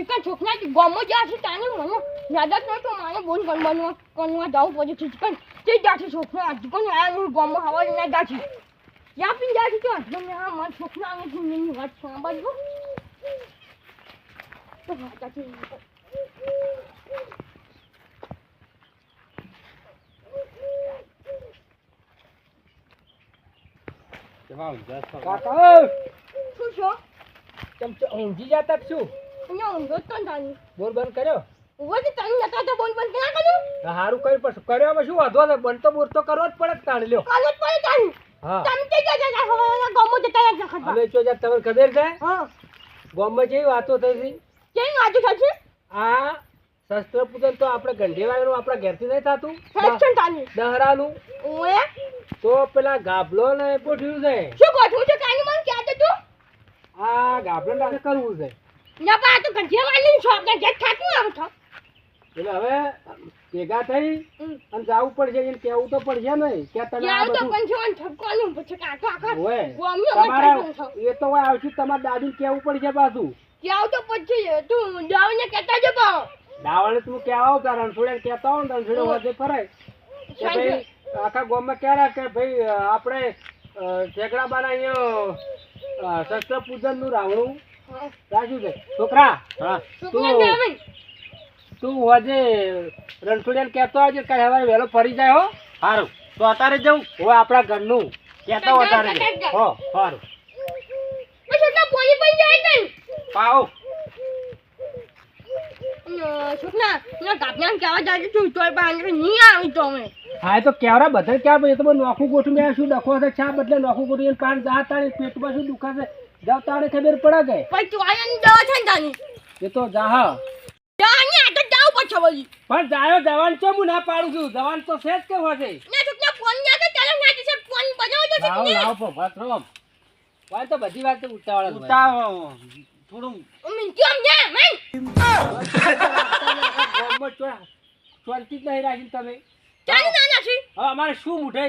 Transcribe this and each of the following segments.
Chicken છોકરા ગામમાં જ્યાં છે ત્યાં મને યાદ જ નહોતું મારે બોલ ગણવાનું બનવા જવું પડે છે ચિકન. તે જ્યાંથી છોકરા આજ પણ આયા હું ગમો હવા ના જાથી યા પીન જાથી તો મેં આ મારા છોકરા આવે છે મેની વાત સાંભળજો. તો હા જાથી કાકા! શું છો? કેમ છો? ઊંઘી જતા શું અહીંયા ઊંઘો તો તાની બોલ બંધ કર્યો? ઊભો છે તાની નતા તો બોલ બોલ ક્યાં કર્યું હારું કર્યું પણ કર્યો? હવે શું વાંધો છે? બંધ તો બોર તો કરવો જ પડે તાણ લ્યો? કાલે જ પડે તાની હા. તમે તે જ્યાં જ્યાં હવા ગમો જતા રહ્યા ખબર અમે જો જા તમને ખબર છે? હા. ગામમાં જેવી વાતો થઈ હતી કેમ આજુ થશે આ શસ્ત્ર પૂજન તો આપણે ઘેરથી નહીં થતું. સેક્શન તાની દહરાનું. ઓએ તો પેલા ગાભલો ને ગોઠવ્યું છે. શું ગોઠવું છે? કાની મને ક્યાં તો. તું આ ગાભલો ને કરવું છે. ના તો વાળી છો આપણે જેટ થાતું આવે છો એટલે હવે ભેગા થઈ. અને જવું પડશે એને કેવું તો પડશે ને કે તમે આ ત્યાં પણ જોન ઠપકાનું પછી કાટો આખો હોય. તમારા એ તો હોય આવશું તમારા દાદી કેવું પડશે પાછું. કેવું તો પછી તું દાવને કહેતા જ પાઓ દાવાને તું કહેવા આવ તાર રણછોડે કહેતા હો ને રણછોડે વધે ફરાય કે ભાઈ આખા ગામમાં કહેરા કે ભાઈ આપણે આપણે ઠેકડાબાના અહીંયા શસ્ત્ર પૂજનનું રાવણું રાખ્યું છોકરા છોકરા જાવે તું આજે રણછોડિયાને કહેતો આવજે કે હવે વહેલો ફરી જાય હો. સારું તો અત્યારે જવું હવે આપણા ઘરનું. કહેતા હો અત્યારે જવું. હો સારું પછી તો પાઓ તું તો હા તો કેવરા બધા ક્યાં ભાઈ એ તો બધું નોખું ગોઠું મેં શું ડખો છે ચા બદલે નોખું ગોઠું? પાન તાણે પેટમાં શું દુખાશે? જાવ તાણે ખબર પડે પછી તું આયન દવા છે ને તાની કે એ તો જા હા ત્યાં આ તો જાવ પછી વળી. પણ જાયો જવાન છે હું ના પાડું છું? જવાન તો છે જ કે હોય છે ના છોકરા ફોન ના કે ચાલો ના છે ફોન બજાવો તો છે લાવ પણ ભાત રમ વાત તો બધી વાત ઉતાવળ ઉતાવ થોડું મિન કેમ ને મેં ચોલતી જ નહીં રાખી તમે. ચાલી ના ના છે હવે અમારે શું મૂઠે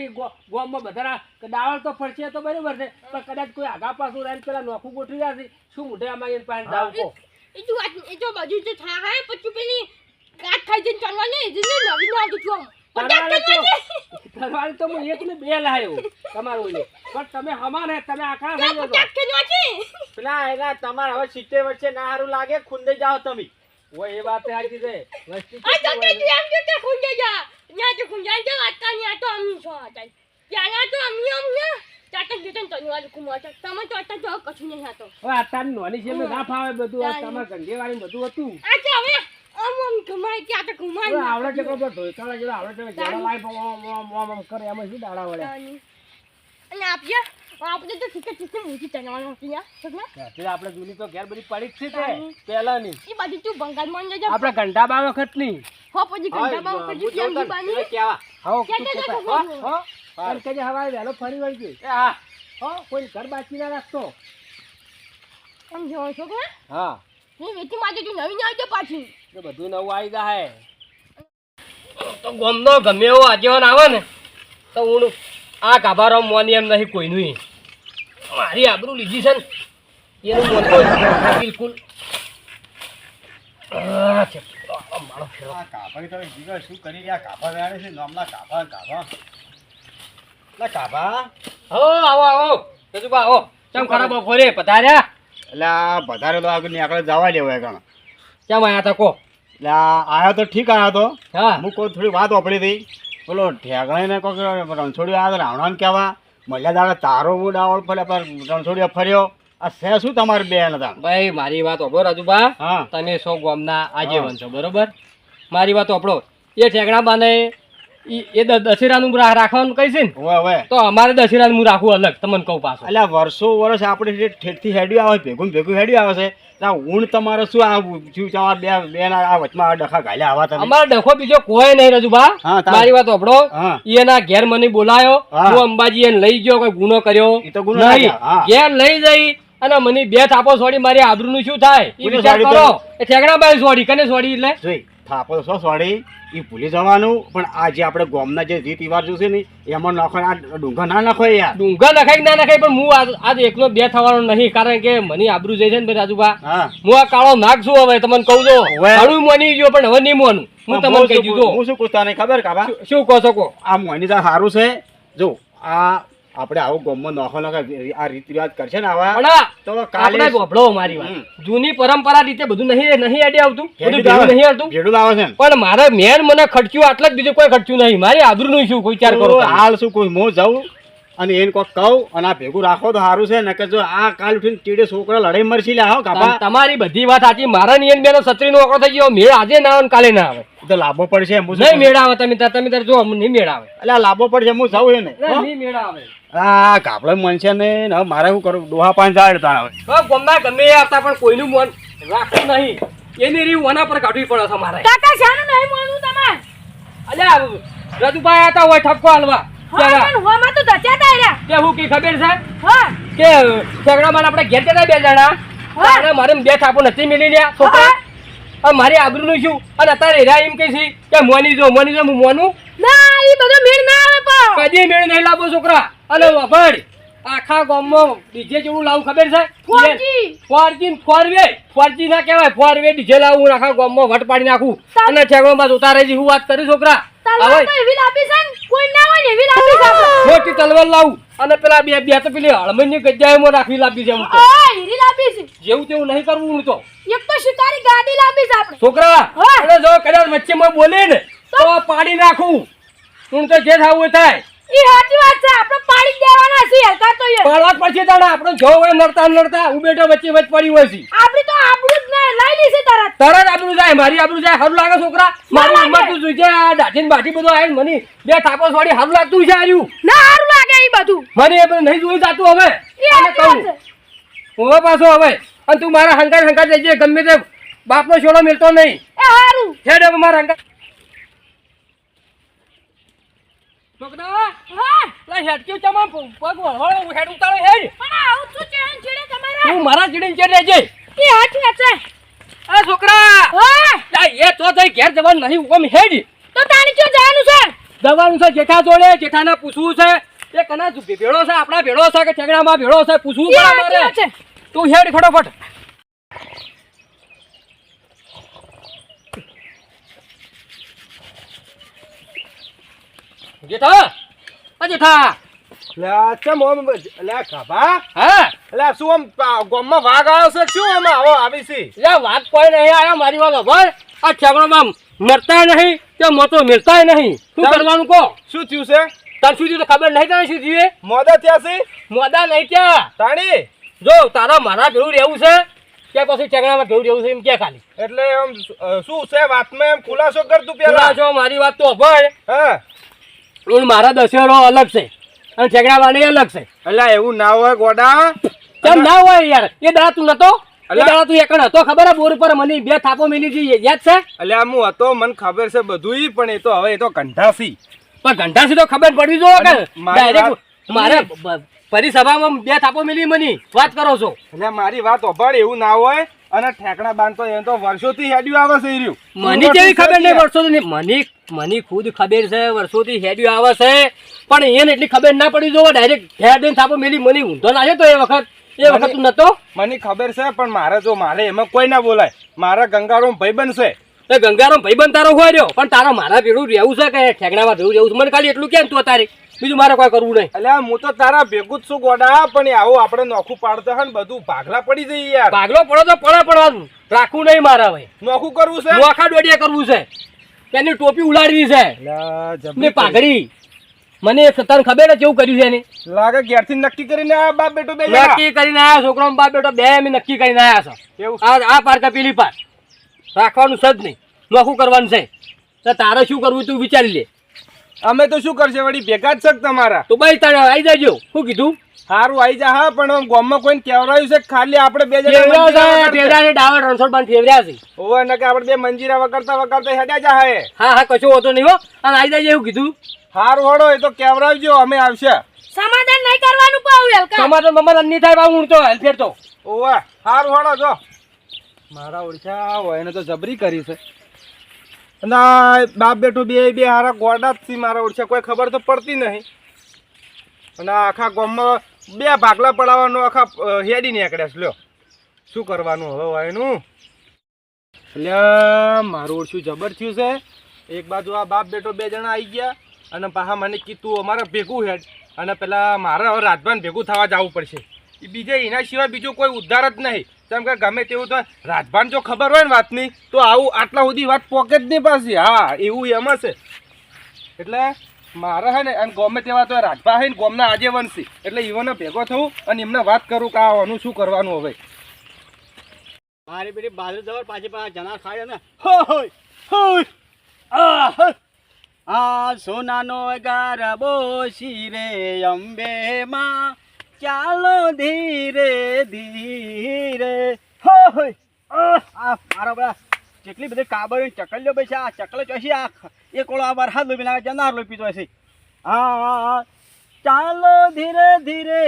ગોમમાં બધા દાવળ તો પડશે તો બરાબર છે પણ કદાચ કોઈ આગા પાછું રહીને પેલા નોખું ગોઠવી જશે શું મુઠાઈ અમારે એને પાસે દાવ કો એ જો વાત એ જો બાજુ જે થાય હે પછી પેલી કાટ ખાઈ જઈને ચાલવા ને એ નવી ના આવતું છું તરવાળી તો હું એક ને બે લાયો તમારું ઓલે પણ તમે હમાન તમે આખા થઈ પેલા એના તમારે હવે સિત્તેર વર્ષે ના સારું લાગે ખુંદે જાઓ તમે. કે હોય. તું એમ કે ખુંજે જા ન્યા તો ખુંજા તો આતા ન્યા તો અમી છો આતા ત્યાં તો અમી અમ ને તાતા જતન તો નિવાલ કુમા છે તમે તો અત્યારે જો કશું નહીં હતો હવે અત્યારે નોની છે ના ફાવે બધું આ તમારે ગંગેવાળી બધું હતું આ તો હવે આમ આમ કમાય ત્યાં તો હવે આવડે છે કોઈ ધોઈકાળા જેવા આવડે છે જેડા લાઈ કરે એમાં શું દાડા વળે અને આપજે આપણે તો ઠીક ઠીક મૂકી ચલાવવાનું હતું? અત્યારે આપણે જૂની તો ઘેર બધી પડી જ છે તે પહેલાની. એ બધી તું બંગાળમાં જજો. આપણે ઘંટાબા વખતની. હો પછી ઘંટા બા પછી કેમ બાની કેવા? હો હો, હો. કે હવારે વહેલો ફરી વળજે એ હા. હો કોઈ ઘર બાકી ના રાખતો. આમ જો છો કે હા. એ વેચી માટે તું નવી આવજો પાછી. તો બધું નવું આવી જાય તો ગમનો ગમે એવો આજે આવે ને તો હું આ ગાભારો મોની એમ નહીં કોઈનું મારી આબરૂ લીધી છે ને એનું મોનતો બિલકુલ. કાભા તમે જીગર શું કરી રહ્યા? કાભા વેણે છે નામના કાભા કાભા. લા કાભા. હો આવો આવો. રજુબા આવો. ચમ ખરા બપોરે પધાર્યા? એટલે આ વધારે તો આગળ આગળ જવા દેવાય કણ કેમ આયા તા કો? એટલે આયો તો ઠીક આયો તો. હા. હું કોઈ થોડી વાત વાપરી હતી. પેલો ઠેગણાઈને કોઈક રણછોડી આવ્યો તો રાવણાને કહેવા. મળ્યા દાડે તારો બહુ ડાવળ ફર્યા પણ રણછોડીયા ફર્યો. આ છે શું તમારે બેન હતા ભાઈ મારી વાત ઓબળો રાજુબા. હા. તમે સો ગામના આગેવાન છો બરોબર? મારી વાત ઓપડો એ ઠેકડા બાને એ દશેરાનું રાખવાનું કઈ છે ને? હવે તો અમારે દશેરાનું હું રાખવું અલગ તમને કહું પાછું. એટલે વર્ષો વર્ષ આપણે જે ઠેઠથી હેડ્યું આવે ભેગું ભેગું હેડ્યું આવે છે. આ તમારે શું આ શું બે બે ના આ વચમાં ડખા ઘાલ્યા આવા તમે? અમારો ડખો બીજો કોઈ નહીં રજુભા. હા, મારી વાત ઓપડો એના ઘેર મને બોલાયો. હું. અંબાજી એને લઈ ગયો કોઈ ગુનો કર્યો? એ તો ગુનો નહીં. ના હા. ઘેર લઈ જઈ અને મને બે થાપો સોડી મારી આબરૂનું શું થાય? એ વિચાર કરો. એ ઠેકડા બાય સોડી કને સોડી એટલે? થાપો શું સોડી એ ભૂલી જવાનું. પણ આ જે આપણે ગોમના જે રીત રિવાજ છે ને એમાં નાખો આ ડુંગર ના નાખો યાર. ડુંગા નખાય ના નખાય પણ હું આજ એકલો બે થવાનો નહીં કારણ કે મને આબરૂ જાય છે ને ભાઈ રાજુભા. હું. આ કાળો નાગ છું હવે તમને કહું છો. ઘણું માની ગયો પણ હવે નહીં માનું. હું તમને કહી દીધું. હું શું કહું તને ખબર કાબા શું- કહો છો કહો આ મોની તો સારું છે. જો આ આપણે આવું ગામમાં નોખો નોખો આ રીત રિવાજ કરશે ને આવા? તો કાલે ગોભળો મારી વાત. જૂની પરંપરા રીતે બધું નહીં નહીં અડી આવતું. બધું નહીં આવતું. ભેડું આવે છે પણ મારે મેન મને ખર્ચ્યું આટલા જ બીજું કોઈ ખર્ચ્યું નહીં. મારી આબરૂનું શું કોઈ ચાર કરો હાલ શું કોઈ મો જાઉં અને એને કોક કહું અને આ ભેગું રાખો તો સારું છે ને કે જો આ કાલ ઉઠીને ચીડે છોકરા લડાઈ મરસી લે આવો કાપા. તમારી બધી વાત સાચી. મારા નિયન બેનો છત્રીનો ઓકળો થઈ ગયો. મેળ આજે ના આવે કાલે ના આવે. તો લાભો પડશે એમ નહીં કરું? મેળ આવે તમે તમે તાર જો નહીં મેળ આવે. એટલે લાભો પડશે હું જાઉં હો? નહીં મેળ આવે. આ ગાબડે મનશે ને ને હવે મારે શું કરું? ડોહા પાંચ જાય તાર હવે. ગમે ગમે આવતા પણ કોઈનું મન રાખતું નહીં. એની રી ઓના પર કાઢવી પડે છે મારે. કાકા શાનું નહીં માનવું તમે અલ્યા રજુભાઈ આતા હોય ઠપકો હાલવા. હોમાં તો ધચ્યા તા કે હું કી ખબર છે? હા. કે ઝઘડામાં આપણે ઘેર જતા બે જણા. હા. અને મારે બે થાપો નથી મિલી લ્યા છોકરા. મારી આબરૂનું શું? અને અત્યારે એરા એમ કહે છે? કે મોની જો મોની જો હું મોનું? ના બધો મેળ ના આવે પણ. કદી મેળ નહીં લાવો છોકરા. અને વભડ આખા ગામમાં ડીજે જેવું લાવું ખબર છે? ફોરજી. ફોરજી ફોરવે. ફોરજી ના કહેવાય ફોરવે ડીજે લાવું હું આખા ગામમાં વટ પાડી નાખું. અને ઠેકડો માં ઉતારે છે હું વાત કરું છોકરા? ને? ના ને મોટી તલવાર લાવું. અને પેલા બે બે તો પેલી હળમણની ગજ્જાએમાં રાખવી લાગી છે જેવું તેવું નહીં કરવું હું તો. એક તો શિકારી ગાડી લાપી છે આપણે. છોકરા. અને જો કદાચ વચ્ચે માં બોલે ને તો? પાડી નાખું. હું તો જે થવું થાય. ઈ સાચી વાત છે આપણે પાડી દેવાના છે હલકા તો પાડવા જ પડશે તાણે આપણે જો હોય નડતા નડતા હું બેઠો વચ્ચે વચ્ચે પડી હોય છે. આપણી તો આબરૂ જ ને લઈ લીધી તરત. તરત આબરૂ જાય મારી આબરૂ જાય લાગે છોકરા? મારી. ઉંમર તું આ બાઢી બધું આવીને મને બે થાપો વાળી સારું લાગતું છે આર્યું. ના સારું લાગે ઈ બધું. મને એ બધું નહીં જોઈ જાતું હવે. હું અને કહું પાછો હવે. અને તું મારા હંકાર હંકાર જઈએ ગમે તે બાપનો છોડો મિલતો નહીં. એ હારું હેડ હવે મારા હંકાર છોકરા લા હેડક્યું ચમા પગ વળવાળો હેડ ઉતારો હેડ પણ આવું છે તું મારા ચીડીને ચેડ સાચી વાત છે. આ છોકરા લા એ તો થઈ ઘેર જવાનું નહીં ઉકમ હેડ. તો તાણી જવાનું છે? દવાનું છે જેઠા જોડે જેઠાને પૂછવું છે. એ કના જુ- ભેળો છે આપણા ભેળો છે કે ઠેકડામાં ભેળો છે પૂછવું પડે મારે છે. તું હેડ ફટાફટ. જેઠા આ જેઠા. લે આ ચમ ઓમ લે આ હા? લે શું આમ પા- વાઘ આવ્યો છે શું આમ આવો આવી છે? લે વાત કોઈ નહીં આયા મારી વાત ખબર આ ઠેકડામાં મરતા નહીં કે મોતો મિલતા નહીં. શું કરવાનું કહો? શું થયું છે? તને શું થયું ખબર નહીં તને શું થયું મોદા થયા છે? મોદા નહીં ત્યાં તાણી? જો તારા મારા ભેળું રહેવું છે કે પછી ઠેકડામાં ભેળું રહેવું છે એમ કે ખાલી. એટલે એમ શું છે? વાતમાં એમ ખુલાસો કર તું પેલા. જો મારી વાત તો અભળ હા. પણ મારા દશેરો અલગ છે અને ઠેકડાવાળી અલગ છે. એટલે એવું ના હોય ગોડા. કેમ ના હોય યાર? એ દાડા તું નતો. દાડા તું એકણ હતો ખબર હે? બોર પર મને બે થાપો મિલી છે યાદ છે? એટલે આમ હું હતો મને ખબર છે બધું પણ એ તો હવે એ તો કંઠાસી પણ કંઠાસી તો ખબર પડવી જોઈએ કે ડાયરેક્ટ મારે પરિસભામાં બે થાપો મિલી મને. વાત કરો છો. એટલે મારી વાત ઓભાડ એવું ના હોય. અને ઠેકડા બાંધતો એ તો વર્ષોથી હેડ્યું આવે છે રહ્યું. મને કેવી ખબર નહીં વર્ષોથી. મને મને ખુદ ખબર છે વર્ષોથી હેડ્યું આવે છે પણ એને એટલી ખબર ના પડી જોવા ડાયરેક્ટ હેડ દઈને થાપો મેલી મને ઊંધો ના છે તો એ વખત. એ વખત તું નતો? મને ખબર છે પણ મારે જો મારે એમાં કોઈ ના બોલાય. મારા ગંગારો ભાઈ બનશે એ ગંગારામ બન તારો હોય રહ્યો પણ તારા મારા ભેળું રહેવું છે કે ઠેકડામાં રહેવું છે? મને ખાલી એટલું કેમ તું અત્યારે. બીજું મારે કોઈ કરવું નહીં. એટલે હું તો તારા ભેગું જ છું ગોડા પણ આવો આપણે નોખું પાડતા હોય ને બધું ભાગલા પડી જઈએ યાર. ભાગલો પડો તો પડે પડવાનું. રાખવું નહીં મારા ભાઈ નોખું કરવું છે? નોખા દોડિયા કરવું છે. તેની ટોપી ઉલાડવી છે. ને પાઘડી. મને તને ખબર કેવું કર્યું છે કરી. લાગે ઘેરથી નક્કી કરીને આ બાપ બેટો બે નક્કી કરીને આયા છોકરો બાપ બેટો બે અમે નક્કી કરીને આયા છો. એવું? આ આ પાર કે પેલી પાર. રાખવાનું છે જ નહીં. નોખું કરવાનું છે. તો તારે શું કરવું તું વિચારી લે. અમે તો શું કરશે વળી ભેગા જ છે તમારા? તો ભાઈ તારે આવી જજો. શું કીધું? સારું આવી જા હા પણ ગામમાં કોઈને કેવરાયું છે ખાલી આપણે બે જણા ડાવર રણછોડ બાન ફેવર્યા છે. હોવે નકે આપણે બે મંજીરા વગાડતા વગાડતા હેડ્યા જા હે. હા હા કશો હોતો નહીં હો. અને આવી જજો એવું કીધું? હારું હોડો એ તો કેવરાવજો અમે આવશે. સમાધાન નહીં કરવાનું પાઉ હલકા સમાધાન મમ્મા અન્ની થાય હું તો હેલ્ફેર તો. ઓવે હોડો હળો જો. મારા ઓળખ્યા હોય એને તો જબરી કરી છે. અને બાપ બેઠો બે બે હારા ગોડા જ મારા ઓળશે કોઈ ખબર તો પડતી નહીં. અને આખા ગામમાં બે ભાગલા પડાવવાનો આખા હેડી નીકળ્યા લ્યો. શું કરવાનું હવે એનું એટલે મારું ઓળશું જબર થયું છે. એક બાજુ આ બાપ બેટો બે જણા આવી ગયા અને પાછા મને કીધું અમારે ભેગું હેડ. અને પેલા મારે હવે રાજભાન ભેગું થવા જવું પડશે. એ બીજે એના સિવાય બીજું કોઈ ઉદ્ધાર જ નહીં. જેમ કે ગમે તેવું તો રાજભાન જો ખબર હોય ને વાતની તો આવું આટલા સુધી વાત પોકેટ નહીં પાછી. હા એવું એમ હશે. એટલે મારે હે ને એમ ગમે તેવા તો રાજભા હે ને ગોમના આજે વંશી એટલે ઈવોને ભેગો થવું અને એમને વાત કરું કે આનું શું કરવાનું હવે. મારી પેલી બાજુ જવર પાછી પાછા જના ખાય ને. હોય હોય. આ સોનાનો ગારબો શિરે અંબે માં ચાલો ધીરે ધીરે. હોય આ મારો બા કેટલી બધી કાબર ચકલ્યો છે આ ચકલો ચોસી આ એક ઓળો આ વરસાદ લોપી લાગે જનાર લોપી તો હશે હા ચાલો ધીરે ધીરે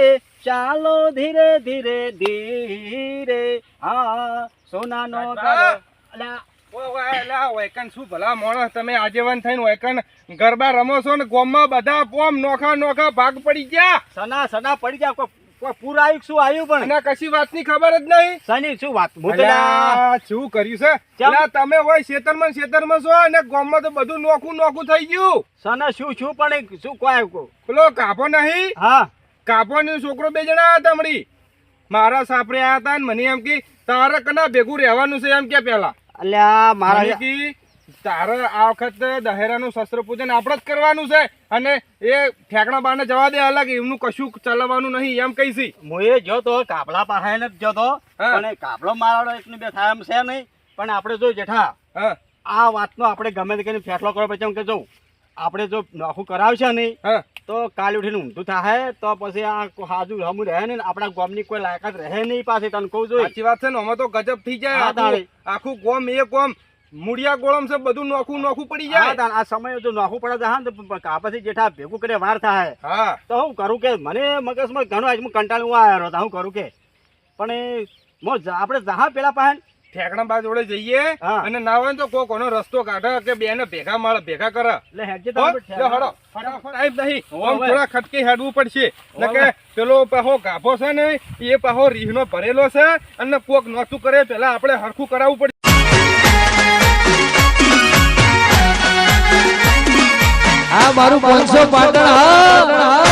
ચાલો ધીરે ધીરે ધીરે. હા સોનાનો રાજભા! વૈકન શું ભલા માણસ તમે આજેવાન થઈને વૈકન ગરબા રમો છો ને ગોમમાં બધા પોમ નોખા નોખા ભાગ પડી ગયા. સના સના પડી ગયા. કોઈ પૂર આવ્યું શું આવ્યું પણ? અને કશી વાતની ખબર જ નહીં. સની શું વાત? ભૂતલા શું કર્યું છે? ચમ? તમે હોય ખેતરમાં શેતરમાં છો અને ગોમમાં તો બધું નોખું નોખું થઈ ગયું. સના શું શું પણ શું કોઈ પેલો કાપો નહીં? હા. કાપો ને છોકરો બે જણા હતા મળી મારા સાપરે આયા હતા ને મને એમ કે તારે કના ભેગું રહેવાનું છે એમ કે પેલા. અલ્યા મારા તારે આ વખતે દહેરાનું શસ્ત્ર પૂજન આપણે જ કરવાનું છે અને એ ઠેકણા બાને જવા દે અલગ એમનું કશું ચલાવવાનું નહીં એમ કહીશી મોએ જો તો કાપલા પાસે ને જો તો અને પણ એ કાપલો મારવાનો એકને બે થાય એમ છે નહીં. પણ આપણે જો જેઠા હા. આ વાતનો આપણે ગમે તે કરીને ફેસલો કરો પછી એમ કે જો આપણે જો નોખું કરાવશે નહીં હા. તો કાલે ઉઠીને ઊંધું થાય તો પછી આ હાજુ હમું રહે ને આપણા ગોમની કોઈ લાયકાત રહે નહીં પાસે તને કહું જોઈએ સાચી વાત છે ને અમે તો ગજબ થઈ જાય. આખું- ગોમ એ ગોમ મૂળિયા ગોળમ છે બધું નોખું નોખું પડી જાય. આ સમય જો નોખું પડે તો હા ને તો કાપસી જેઠા ભેગું કરે વાર થાય હા. તો હું કરું કે મને મગજમાં ઘણો આજ હું કંટાળું આવ્યો હતો હું કરું કે. પણ આપણે જહા પેલા પાસે ઠેકણા બા જોડે જઈએ અને ના હોય તો કોઈ કોનો રસ્તો કાઢે કે બેને ભેગા મળે ભેગા કરે. ફટાફટ. નહીં. હોવે, થોડા ખટકી હેડવું પડશે. કે નકે પેલો પાહો ગાભો છે ને એ પાહો રીહનો ભરેલો છે અને કોક નોતું કરે પેલા આપણે હરખું કરાવવું પડશે. આ મારું પાંચસો પાટણ હા